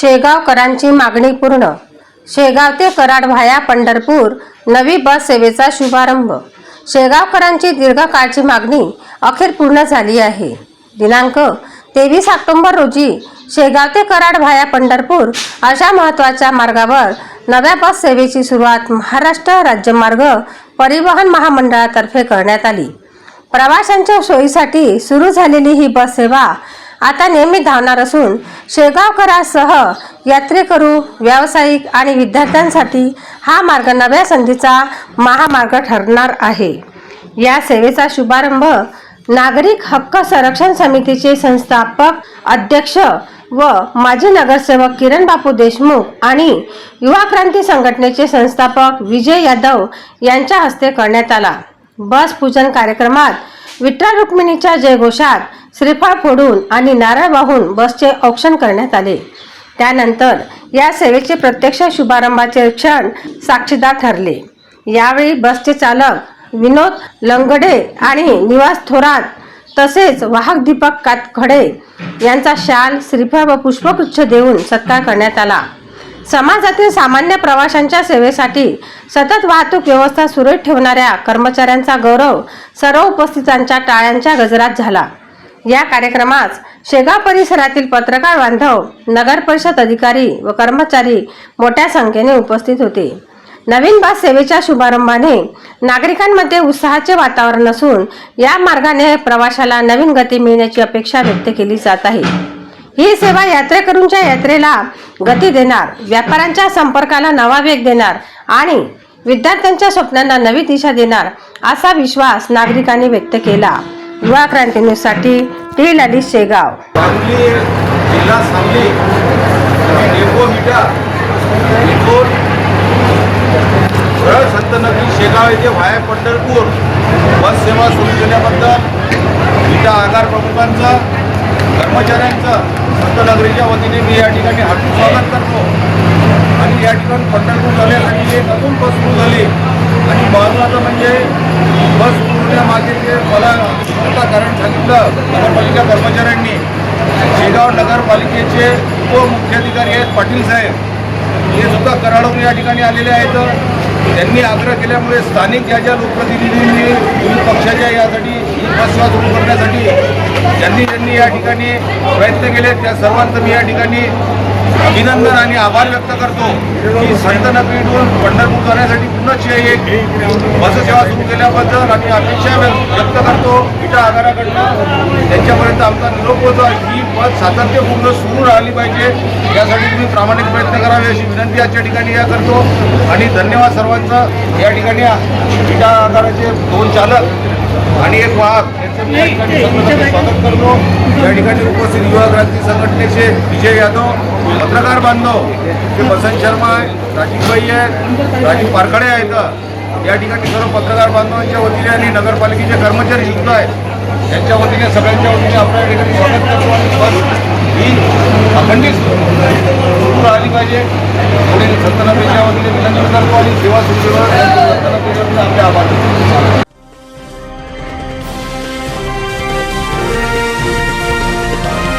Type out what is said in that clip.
शेगावकरांची मागणी पूर्ण. शेगाव ते कराड व्हाया पंढरपूर नवी बस सेवेचा शुभारंभ. शेगावकरांची दीर्घकाळची मागणी अखेर पूर्ण झाली आहे. दिनांक तेवीस ऑक्टोंबर रोजी शेगाव ते कराड व्हाया पंढरपूर अशा महत्त्वाच्या मार्गावर नव्या बस सेवेची सुरुवात महाराष्ट्र राज्यमार्ग परिवहन महामंडळातर्फे करण्यात आली. प्रवाशांच्या सोयीसाठी सुरू झालेली ही बस सेवा आता नेहमी धावणार असून शेगावकरांसह यात्रेकरू व्यावसायिक आणि विद्यार्थ्यांसाठी हा मार्ग नव्या संधीचा महामार्ग ठरणार आहे. या सेवेचा शुभारंभ नागरिक हक्क संरक्षण समितीचे संस्थापक अध्यक्ष व माजी नगरसेवक किरण बापू देशमुख आणि युवा क्रांती संघटनेचे संस्थापक विजय यादव यांच्या हस्ते करण्यात आला. बस पूजन कार्यक्रमात विठ्ठल रुक्मिणीच्या जयघोषात श्रीफळ फोडून आणि नारळ वाहून बसचे औक्षण करण्यात आले. त्यानंतर या सेवेचे प्रत्यक्ष शुभारंभाचे क्षण साक्षीदार ठरले. यावेळी बसचे चालक विनोद लंगडे आणि निवास थोरात तसेच वाहक दीपक कातखडे यांचा शाल श्रीफळ व पुष्पगुच्छ देऊन सत्कार करण्यात आला. समाजातील सामान्य प्रवाशांच्या सेवेसाठी सतत वाहतूक व्यवस्था सुरळीत ठेवणाऱ्या कर्मचाऱ्यांचा गौरव सर्व उपस्थितांच्या टाळ्यांच्या गजरात झाला. या कार्यक्रमात शेगाव परिसरातील पत्रकार बांधव नगर परिषद अधिकारी व कर्मचारी मोठ्या संख्येने उपस्थित होते. नवीन बस सेवेच्या शुभारंभाने नागरिकांमध्ये उत्साहाचे वातावरण असून या मार्गाने प्रवाशाला नवीन गती मिळण्याची अपेक्षा व्यक्त केली जात आहे. ही सेवा यात्रेकरूंच्या यात्रेला गती देणार व्यापाऱ्यांच्या संपर्काला नवा वेग देणार आणि विद्यार्थ्यांच्या स्वप्नांना नवी दिशा देणार असा विश्वास नागरिकांनी व्यक्त केला. युवा क्रांती न्यूजसाठी टी लाली शेगाव. सांगली जिल्हा सांगली. संतनगरी शेगाव येथे व्हाया पंढरपूर. बस सेवा सुरू केल्याबद्दल विटा आगार प्रमुखांचं कर्मचाऱ्यांचं संतनगरीच्या वतीने मी या ठिकाणी हार्दिक स्वागत करतो. आणि या ठिकाणी पंढरपूर जाण्यासाठी एक अजून बस सुरू झाली. आणि महत्त्वाचं म्हणजे बस सुरू जे मला कारण सांगितलं नगरपालिका कर्मचाऱ्यांनी शेगाव नगरपालिकेचे उपमुख्याधिकारी आहेत पाटील साहेब. हे सुद्धा कराडून या ठिकाणी आलेले आहेत. त्यांनी आग्रह केल्यामुळे स्थानिक ज्या ज्या लोकप्रतिनिधींनी विविध पक्षाच्या यासाठी ही सुरू करण्यासाठी ज्यांनी ज्यांनी या ठिकाणी प्रयत्न केले त्या सर्वांचं मी या ठिकाणी अभिनंदन आणि आभार व्यक्त करतो की संत नगरीतून पंढरपूर जाण्यासाठी पुन्हा एक बससेवा सुरू केल्याबद्दल आणि अपेक्षा व्यक्त करतो. विटा आगाराकडनं त्यांच्यापर्यंत आमचा निरोप होतो ही बस सातत्यपूर्ण सुरू राहिली पाहिजे. यासाठी तुम्ही प्रामाणिक प्रयत्न करावे अशी विनंती आजच्या ठिकाणी या करतो. आणि धन्यवाद सर्वांचा. या ठिकाणी इटा आगाराचे दोन चालक आणि एक वाहक या ठिकाणी स्वागत करतो या ठिकाणी उपस्थित युवा क्रांती संघटनेचे विजय यादव पत्रकार बांधव ते बसंत शर्मा आहे राजीवबाई आहेत राजीव पारखडे आहेत या ठिकाणी सर्व पत्रकार बांधवांच्या वतीने आणि नगरपालिकेचे कर्मचारी सुद्धा आहेत. त्यांच्या वतीने सगळ्यांच्या वतीने आपल्या ठिकाणी स्वागत करतो आणि बस ही अखंडित सुरू राहिली पाहिजे. पुढील संतनगरीच्या वतीने विनंती करतो आणि सेवा सुरू ठेवा. आपले आभार.